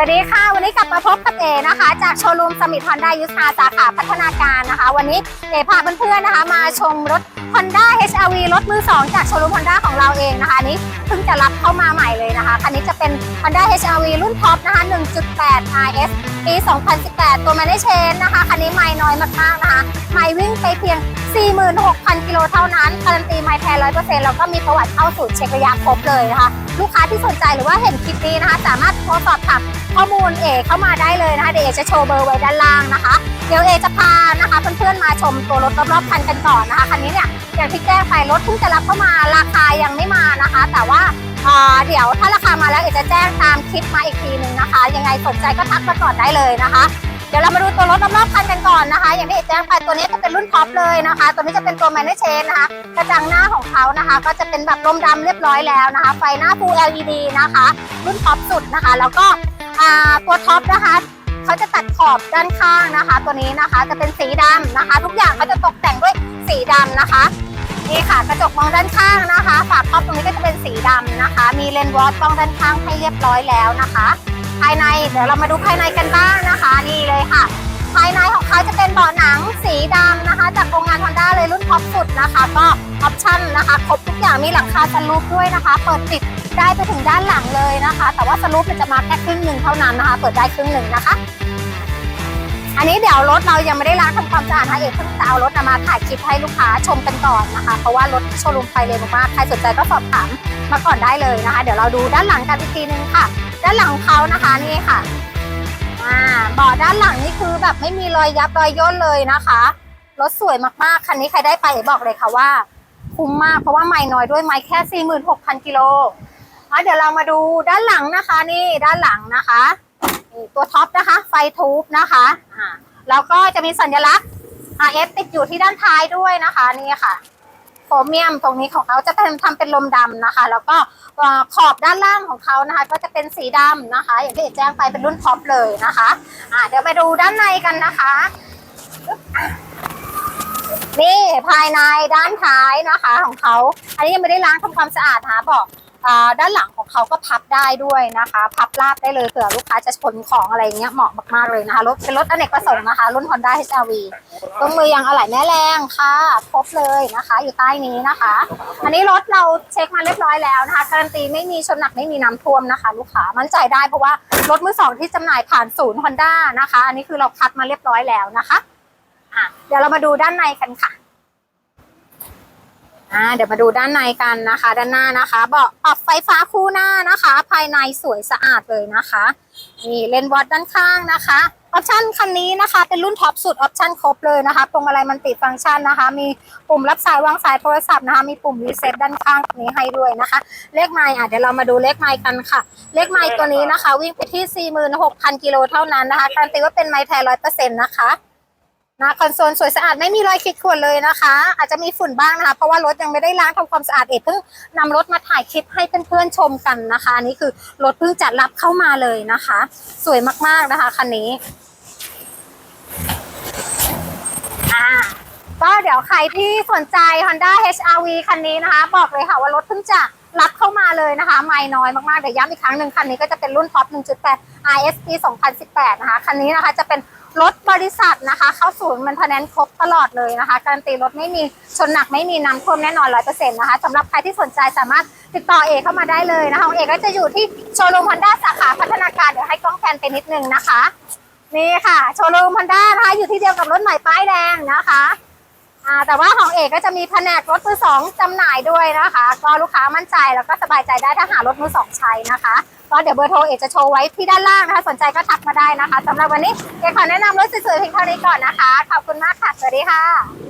วัสดีค่ะ วันนี้กลับมาพบกับเอนะคะ จากโชว์รูมสมิธฮอนด้ายุทธาสาขาพัฒนาการนะคะ วันนี้เอพาเพื่อนๆนะคะ มาชมรถ Honda HRV รถมือ 2 จากโชว์รูม Honda ของเราเองนะคะนนี้เพิ่งจะรับเข้ามาใหม่เลยนะคะ คันนี้จะเป็น Honda HRV รุ่นท็อปนะคะ 1.8 RS ปี 2018 ตัว Manage Chain นะคะ คันนี้ไม่น้อยมากๆนะคะ ไม่วิ่งไปเพียง 46,000 กิโลเท่านั้น การันตีไม่แท้100%แล้วก็มีประวัติเข้าศูนย์เช็คระยะครบเลยนะคะ ลูกค้าที่สนใจหรือว่าเห็นคลิปนี้นะคะ สามารถโทรสอบถามข้อมูลเอเข้ามาได้เลยนะคะ เดี๋ยวเอจะโชว์เบอร์ไว้ด้านล่างนะคะ เดี๋ยวเอจะพานะคะเพื่อนๆมาชมตัวรถรอบๆคันกันก่อนนะคะ คันนี้เนี่ย อย่างที่แจ้งไปรถเพิ่งจะรับเข้ามาราคายังไม่มานะคะ แต่ว่าเเดี๋ยวถ้าราคามาแล้วเอกจะแจ้งตามคลิปมาอีกทีหนึ่งนะคะ ยังไงสนใจก็ทักมาก่อนได้เลยนะคะ เดี๋ยวเรามาดูตัวรถรอบๆคันกันก่อนนะคะ อย่างที่เอกแจ้งไปตัวนี้จะเป็นรุ่นท็อปเลยนะคะ ตัวนี้จะเป็นตัวแมนเนเชนนะคะกระจังหน้าของเขานะคะ ก็จะเป็นแบบลมดำเรียบร้อยแล้วนะคะ ไฟหน้า Full LED นะคะ รุ่นท็อปสุดนะคะ แล้วก็ตัวท็อปนะคะเขาจะตัดขอบด้านข้างนะคะ ตัวนี้นะคะจะเป็นสีดำนะคะ ทุกอย่างเขาจะตกแต่งด้วยสีดำนะคะ นี่ค่ะกระจกมองด้านข้างนะคะ ฝาครอบตรงนี้ก็จะเป็นสีดำนะคะ มีเลนส์วอชกล้องด้านข้างให้เรียบร้อยแล้วนะคะ ภายในเดี๋ยวเรามาดูภายในกันบ้างนะคะ นี่เลยค่ะ ภายในของเขาจะเป็นเบาะหนังสีดำนะคะ จากโรงงาน Honda เลยรุ่นท็อปสุดนะคะ ก็ออปชั่นนะคะ ครบทุกอย่างมีหลังคาสลูปด้วยนะคะ เปิดปิดได้ไปถึงด้านหลังเลยนะคะ แต่ว่าสลูปเนี่ยจะมาแค่ครึ่งหนึ่งเท่านั้นนะคะ เปิดได้ครึ่งหนึ่งนะคะ อันนี้เดี๋ยวรถเรายังไม่ได้ล้างทำความสะอาดนะเอกเพิ่งจะเอารถมาถ่ายคลิปให้ลูกค้าชมกันก่อนนะคะ เพราะว่ารถโชว์รูมไฟเร็วมากๆใครสนใจก็สอบถามมาก่อนได้เลยนะคะ เดี๋ยวเราดูด้านหลังกันอีกทีนึงค่ะ ด้านหลังเขานะคะนี่ค่ะอ่าเบาะด้านหลังนี่คือแบบไม่มีรอยยับรอยย่นเลยนะคะรถสวยมากๆคันนี้ใครได้ไปบอกเลยค่ะว่าคุ้มมากเพราะว่าไม่น้อยด้วยไม่แค่ 46,000กิโลอะเดี๋ยวเรามาดูด้านหลังนะคะ นี่ด้านหลังนะคะ ตัวท็อปนะคะ ไฟทูบนะคะอ่าแล้วก็จะมีสัญลักษณ์ RF ติดอยู่ที่ด้านท้ายด้วยนะคะนี่ค่ะโครเมียมตรงนี้ของเขาจะเป็นทำเป็นลมดำนะคะ แล้วก็เอ่อขอบด้านล่างของเขานะคะ ก็จะเป็นสีดำนะคะ อย่างที่เอกแจ้งไปเป็นรุ่นท็อปเลยนะคะอ่าเดี๋ยวไปดูด้านในกันนะคะอึ๊บอะนี่ภายในด้านท้ายนะคะของเขา อันนี้ยังไม่ได้ล้างทำความสะอาดนะคะบอกอ่า ด้านหลังของเขาก็พับได้ด้วยนะคะ พับราบได้เลยเผื่อลูกค้าจะขนของอะไรเงี้ยเหมาะมากๆเลยนะคะรถเป็นรถอเนกประสงค์นะคะ รุ่น Honda HR-V ตรงมือยังอะไหล่แม่แรงค่ะครบเลยนะคะ อยู่ใต้นี้นะคะ อันนี้รถเราเช็คมาเรียบร้อยแล้วนะคะการันตีไม่มีชนหนักไม่มีน้ำท่วมนะคะ ลูกค้ามั่นใจได้เพราะว่ารถมือสองที่จำหน่ายผ่านศูนย์ Honda นะคะ อันนี้คือเราคัดมาเรียบร้อยแล้วนะคะอะเดี๋ยวเรามาดูด้านในกันค่ะ อ่าเดี๋ยวมาดูด้านในกันนะคะ ด้านหน้านะคะเบาะปรับไฟฟ้าคู่หน้านะคะ ภายในสวยสะอาดเลยนะคะนี่เลนวอตด้านข้างนะคะออปชันคันนี้นะคะ เป็นรุ่นท็อปสุดออปชันครบเลยนะคะตรงอะไรมันติดฟังก์ชันนะคะ มีปุ่มรับสายวางสายโทรศัพท์นะคะ มีปุ่มรีเซ็ตด้านข้างนี้ให้ด้วยนะคะ เลขไมล์อะเดี๋ยวเรามาดูเลขไมล์กันค่ะ เลขไมล์ตัวนี้นะคะ วิ่งไปที่ 46,000 กิโลเท่านั้นนะคะการันตีว่าเป็นไมล์แท้ร้อยเปอร์เซ็นต์นะคะ นะคอนโซลสวยสะอาดไม่มีรอยขีดข่วนเลยนะคะ อาจจะมีฝุ่นบ้างนะคะ เพราะว่ารถยังไม่ได้ล้างทำความสะอาดเอกเพิ่งนำรถมาถ่ายคลิปให้เพื่อนๆชมกันนะคะอันนี้คือรถเพิ่งจัดรับเข้ามาเลยนะคะ สวยมากๆนะคะคันนี้อ่าก็เดี๋ยวใครที่สนใจ Honda HRV คันนี้นะคะ บอกเลยค่ะว่ารถเพิ่งจะรับเข้ามาเลยนะคะ ไม่น้อยมากๆเดี๋ยวย้ำอีกครั้งหนึ่งคันนี้ก็จะเป็นรุ่นท็อป1.8 ISP 2018 นะคะ คันนี้นะคะจะเป็น รถบริษัทนะคะเข้าศูนย์มันพนันครบตลอดเลยนะคะ การันตีรถไม่มีชนหนักไม่มีน้ำท่วมแน่นอน100%นะคะสำหรับใครที่สนใจสามารถติดต่อเอกเข้ามาได้เลยนะคะของเอกก็จะอยู่ที่โชว์รูม Honda สาขาพัฒนาการเดี๋ยวให้กล้องแพนไปนิดนึงนะคะ นี่ค่ะโชว์รูม Honda นะคะอยู่ที่เดียวกับรถใหม่ป้ายแดงนะคะอ่าแต่ว่าของเอกก็จะมีแผนกรถมือสองจำหน่ายด้วยนะคะ ก็ลูกค้ามั่นใจแล้วก็สบายใจได้ถ้าหารถมือสองใช้นะคะ ก็เดี๋ยวเบอร์โทรเอกจะโชว์ไว้ที่ด้านล่างนะคะ สนใจก็ทักมาได้นะคะสำหรับวันนี้เอกขอแนะนำรถสวยๆเพียงเท่านี้ก่อนนะคะ ขอบคุณมากค่ะ สวัสดีค่ะ